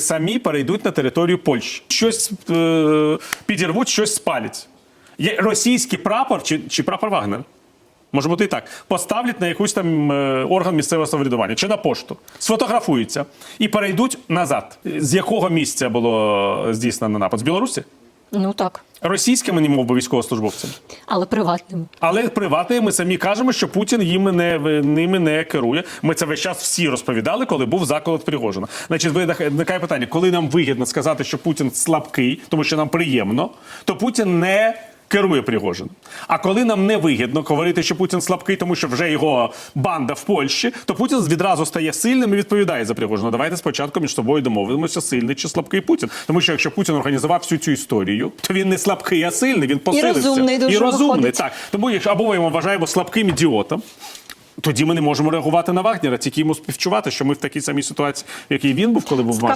самі перейдуть на територію Польщі. Щось е, підірвуть, щось спалять. Є російський прапор чи, чи прапор Вагнер. Може бути і так. Поставлять на якийсь там е, орган місцевого самоврядування чи на пошту, сфотографуються і перейдуть назад. З якого місця було здійснено напад? З Білорусі? Ну так, Російськими, не мов би військовослужбовцям. але приватним. Але приватними ми самі кажемо, що Путін їм не ними не керує. Ми це весь час всі розповідали, коли був заколот Пригожина. Значить, виникає питання, коли нам вигідно сказати, що Путін слабкий, тому що нам приємно, то Путін не. Керує Пригожин. А коли нам не вигідно говорити, що Путін слабкий, тому що вже його банда в Польщі, то Путін відразу стає сильним і відповідає за Пригожина. Давайте спочатку між собою домовимося, сильний чи слабкий Путін. Тому що якщо Путін організував всю цю історію, то він не слабкий, а сильний. Він посилився. розумний дуже і розумний. виходить. Так тому якщо або ми його вважаємо слабким ідіотом. Тоді ми не можемо реагувати на Вагнера, тільки йому співчувати, що ми в такій самій ситуації, в якій він був, коли був.